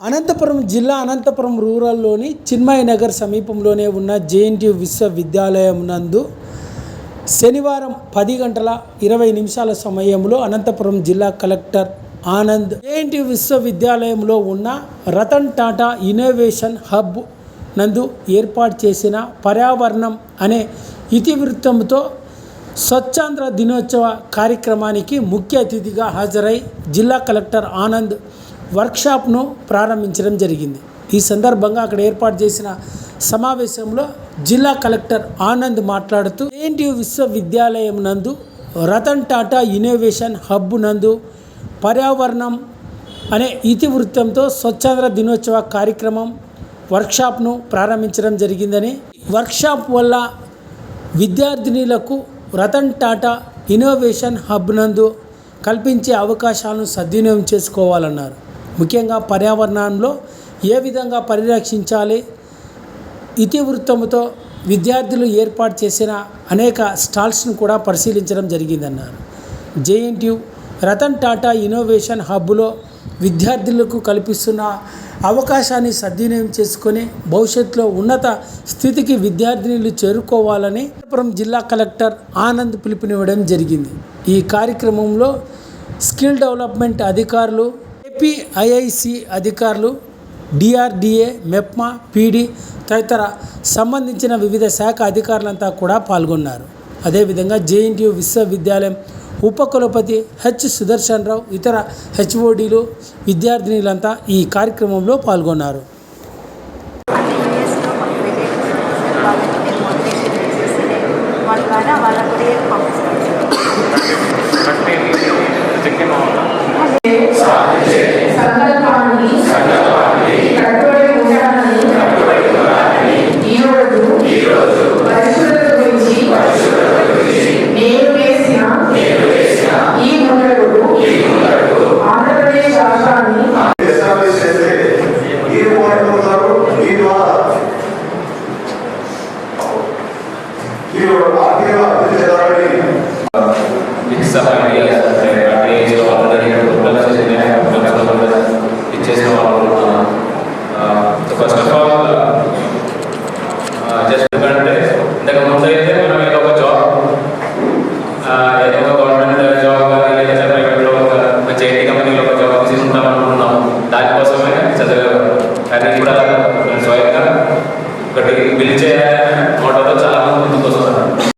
అనంతపురం జిల్లా అనంతపురం రూరల్లోని చిన్మయ నగర్ సమీపంలోనే ఉన్న జేఎన్టీ విశ్వవిద్యాలయం నందు శనివారం పది గంటల ఇరవై నిమిషాల సమయంలో అనంతపురం జిల్లా కలెక్టర్ ఆనంద్ జేఎన్టీ విశ్వవిద్యాలయంలో ఉన్న రతన్ టాటా ఇన్నోవేషన్ హబ్ నందు ఏర్పాటు చేసిన పర్యావరణం అనే ఇతివృత్తంతో స్వచ్ఛాంధ్ర దినోత్సవ కార్యక్రమానికి ముఖ్య అతిథిగా హాజరై జిల్లా కలెక్టర్ ఆనంద్ వర్క్షాప్ను ప్రారంభించడం జరిగింది. ఈ సందర్భంగా అక్కడ ఏర్పాటు చేసిన సమావేశంలో జిల్లా కలెక్టర్ ఆనంద్ మాట్లాడుతూ జేఎన్టీయు విశ్వవిద్యాలయం నందు రతన్ టాటా ఇన్నోవేషన్ హబ్ నందు పర్యావరణం అనే ఇతివృత్తంతో స్వచ్ఛంద్ర దినోత్సవ కార్యక్రమం వర్క్షాప్ను ప్రారంభించడం జరిగిందని వర్క్షాప్ వల్ల విద్యార్థినులకు రతన్ టాటా ఇన్నోవేషన్ హబ్ నందు కల్పించే అవకాశాలను సద్వినియోగం చేసుకోవాలన్నారు. ముఖ్యంగా పర్యావరణంలో ఏ విధంగా పరిరక్షించాలి ఇతివృత్తముతో విద్యార్థులు ఏర్పాటు చేసిన అనేక స్టాల్స్ను కూడా పరిశీలించడం జరిగిందన్నారు. జేఎన్టీయు రతన్ టాటా ఇన్నోవేషన్ హబ్లో విద్యార్థులకు కల్పిస్తున్న అవకాశాన్ని సద్వినియోగం చేసుకొని భవిష్యత్తులో ఉన్నత స్థితికి విద్యార్థినులు చేరుకోవాలని అనంతపురం జిల్లా కలెక్టర్ ఆనంద్ పిలుపునివ్వడం జరిగింది. ఈ కార్యక్రమంలో స్కిల్ డెవలప్మెంట్ అధికారులు ఏపీఐఐసి అధికారులు డిఆర్డిఏ మెప్మా పీడి తదితర సంబంధించిన వివిధ శాఖ అధికారులంతా కూడా పాల్గొన్నారు. అదేవిధంగా జేఎన్టీయు విశ్వవిద్యాలయం ఉపకులపతి హెచ్ సుదర్శన్ రావు ఇతర హెచ్ఓడీలు విద్యార్థినులంతా ఈ కార్యక్రమంలో పాల్గొన్నారు. దానికోసమే కానీ ఇప్పుడు స్వయంగా ఒకటి పిలిచే ఆటోలో చాలా